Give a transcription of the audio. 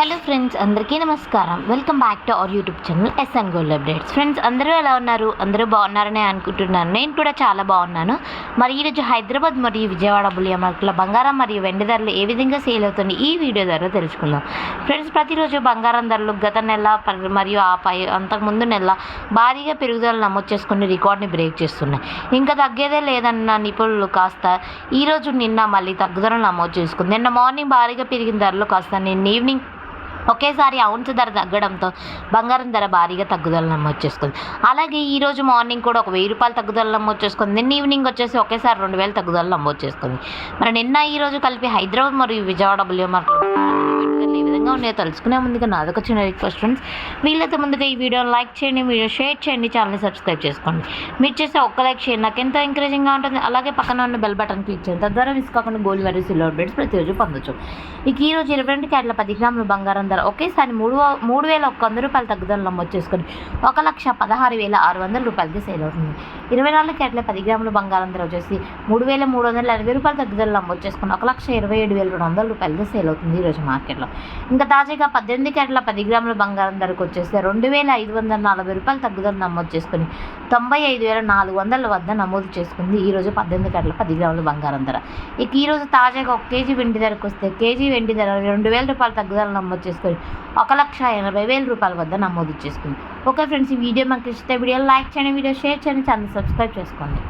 Hello friends అందరికీ నమస్కారం. Welcome back to our YouTube channel SN gold updates friends అందరూ ఎలా ఉన్నారు? అందరూ బాగున్నారని అనుకుంటున్నాను. నేను కూడా చాలా బాగున్నాను. మరి ఈరోజు హైదరాబాద్ మరియు విజయవాడ బులియా మార్కెట్లో బంగారం మరియు వెండి ధరలు ఏ విధంగా సేల్ అవుతుంది ఈ వీడియో ద్వారా తెలుసుకుందాం. ఫ్రెండ్స్ ప్రతిరోజు బంగారం ధరలు గత నెల మరియు ఆ పై అంతకుముందు నెల భారీగా పెరుగుదల నమోదు చేసుకుని రికార్డ్ని బ్రేక్ చేస్తున్నాయి. ఇంకా తగ్గేదే లేదన్న నిపుణులు కాస్త ఈరోజు నిన్న మళ్ళీ తగ్గుదల నమోదు చేసుకుంది. నిన్న మార్నింగ్ భారీగా పెరిగిన ధరలు కాస్త నిన్న ఈవినింగ్ ఒకేసారి అవున్స్ ధర తగ్గడంతో బంగారం ధర భారీగా తగ్గుదల నమోదు చేసుకుంది. అలాగే ఈరోజు మార్నింగ్ కూడా ఒక వెయ్యి రూపాయలు తగ్గుదల నమోదు చేసుకుంది. నిన్న ఈవినింగ్ వచ్చేసి ఒకేసారి రెండు వేలు తగ్గుదల నమోదు చేసుకుంది. మరి నిన్న ఈ రోజు కలిపి హైదరాబాద్ మరియు విజయవాడ బులియో మార్కెట్ విధంగా ఉన్నాయో తెలుసుకునే ముందుగా నాదొక చిన్న రిక్వెస్ట్ ఫ్రెండ్స్ వీళ్ళతో ముందుగా ఈ వీడియోని లైక్ చేయండి వీడియో షేర్ చేయండి ఛానల్ని సబ్స్క్రైబ్ చేసుకోండి. మీరు చేసే ఒక్క లైక్ షేర్ నాకు ఎంతో ఎంకరేజింగ్గా ఉంటుంది. అలాగే పక్కన ఉన్న బెల్ బటన్ క్లిక్ చేయండి. తద్వారా మిస్ కాకుండా గోల్డ్ మరియు సిల్వర్ బెడ్స్ ప్రతిరోజు పొందొచ్చు. ఇక ఈ రోజు ఇరవై రెండు క్యాట్ల పది గ్రాముల బంగారం ధర ఒకేసారి మూడు మూడు వేల ఒక్క వంద రూపాయల తగ్గుదల నమోదు చేసుకొని ఒక లక్ష పదహారు వేల ఆరు వందల రూపాయలకి సేల్ అవుతుంది. ఇరవై నాలుగు క్యాట్ల పది గ్రాముల బంగారం ధర వచ్చేసి మూడు వేల మూడు వందల ఎనభై రూపాయల తగ్గుదల నమోదు చేసుకుని ఒక లక్ష ఇరవై ఏడు వేల రెండు వందల రూపాయలకి సేల్ అవుతుంది ఈరోజు మార్కెట్లో ఇంకా తాజాగా పద్దెనిమిది క్యారెట్ల పది గ్రాముల బంగారం ధరకు వచ్చేస్తే రెండు వేల ఐదు వందల నలభై రూపాయలు తగ్గుదల నమోదు చేసుకుని తొంభై ఐదు వేల నాలుగు వందల వద్ద నమోదు చేసుకుంది. ఈరోజు పద్దెనిమిది క్యారెట్ల పది గ్రాముల బంగారం ధర. ఇక ఈరోజు తాజాగా ఒక కేజీ వెండి ధరకు వస్తే కేజీ వెండి ధర రెండు వేల రూపాయల తగ్గుదల నమోదు చేసుకొని ఒక లక్ష ఎనభై వేల రూపాయల వద్ద నమోదు చేసుకుంది. ఓకే ఫ్రెండ్స్ ఈ వీడియో మాకు ఇస్తే వీడియో లైక్ చేయండి వీడియో షేర్ చేయండి ఛానల్ సబ్స్క్రైబ్ చేసుకోండి.